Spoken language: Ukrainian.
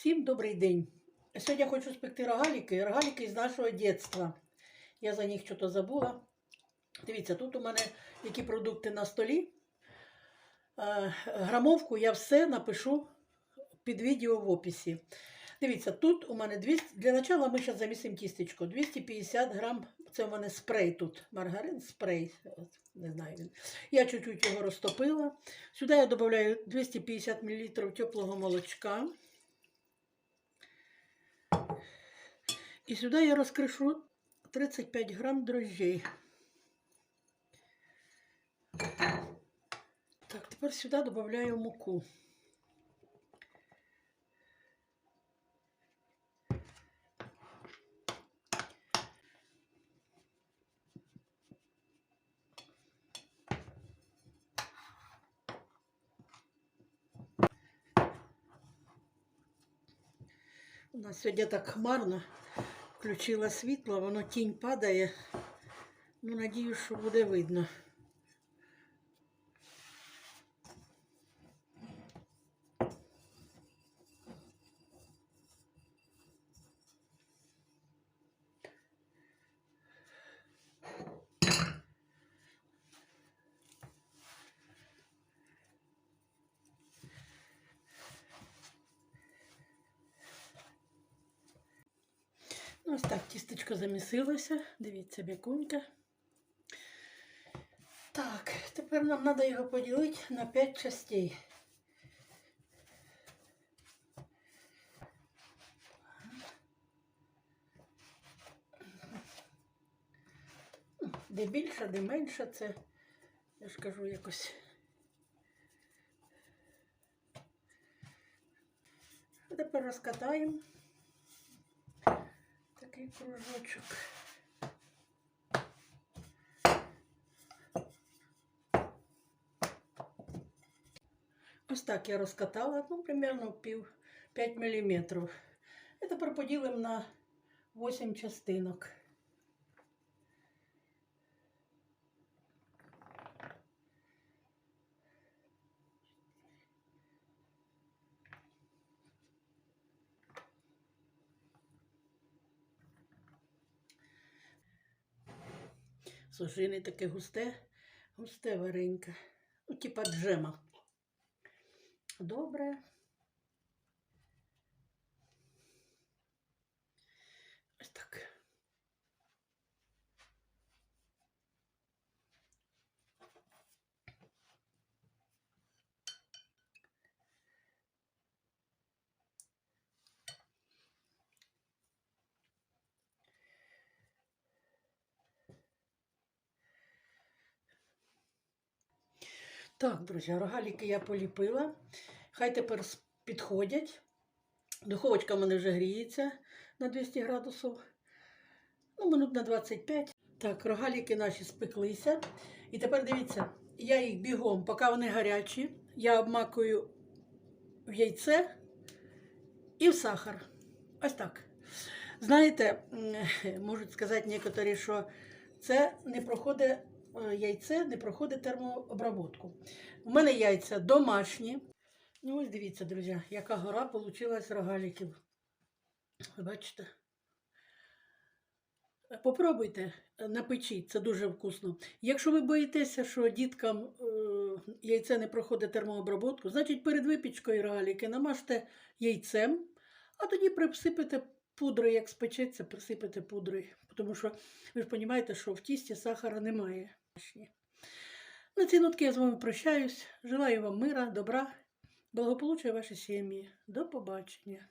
Всім добрий день. Сьогодні я хочу спекти рогаліки. Рогаліки з нашого дитинства. Я за них щось забула. Дивіться, тут у мене які продукти на столі. Е, Грамовку я все напишу під відео в описі. Дивіться, тут у мене 200, для начала ми зараз замісимо тістечко. 250 грам, це у мене спрей тут, маргарин, спрей, не знаю він. Я чуть-чуть його розтопила. Сюди я додаю 250 мл теплого молочка. І сюди я розкришу 35 грам дрожжей. Так, тепер сюди додаю муку. У нас сьогодні так хмарно. Включила світло, воно тінь падає. Ну, надію, що буде видно. Ось так, тістечко замісилося. Дивіться, бікунька. Так, тепер нам треба його поділити на 5 частей. Де більше, де менше, це, я ж кажу, якось. Тепер розкатаємо такий кружочок. Ось так я розкатала, ну, примерно пів 5 мм. І тепер поділимо на 8 частинок. Сушини таке густе, густе вареньке. Ну, типа джема. Добре. Ось так. Так, друзі, рогаліки я поліпила. Хай тепер підходять. Духовочка в мене вже гріється на 200 градусів. Ну, минут на 25. Так, рогаліки наші спеклися. І тепер дивіться, я їх бігом, поки вони гарячі, я обмакую в яйце і в сахар. Ось так. Знаєте, можуть сказати некоторі, що це не проходить яйце, не проходить термообработку. У мене яйця домашні. Ну, ось дивіться, друзі, яка гора получилась рогаліків. Бачите? Попробуйте, е, напечіть, це дуже вкусно. Якщо ви боїтеся, що діткам е, яйце не проходить термообработку, значить перед випічкою рогаліки намажте яйцем, а тоді присипете пудрою, як спечеться, присипете пудрою. Тому що ви ж розумієте, що в тісті сахара немає. На ці нотки я з вами прощаюсь. Желаю вам мира, добра, благополуччя вашій сім'ї. До побачення.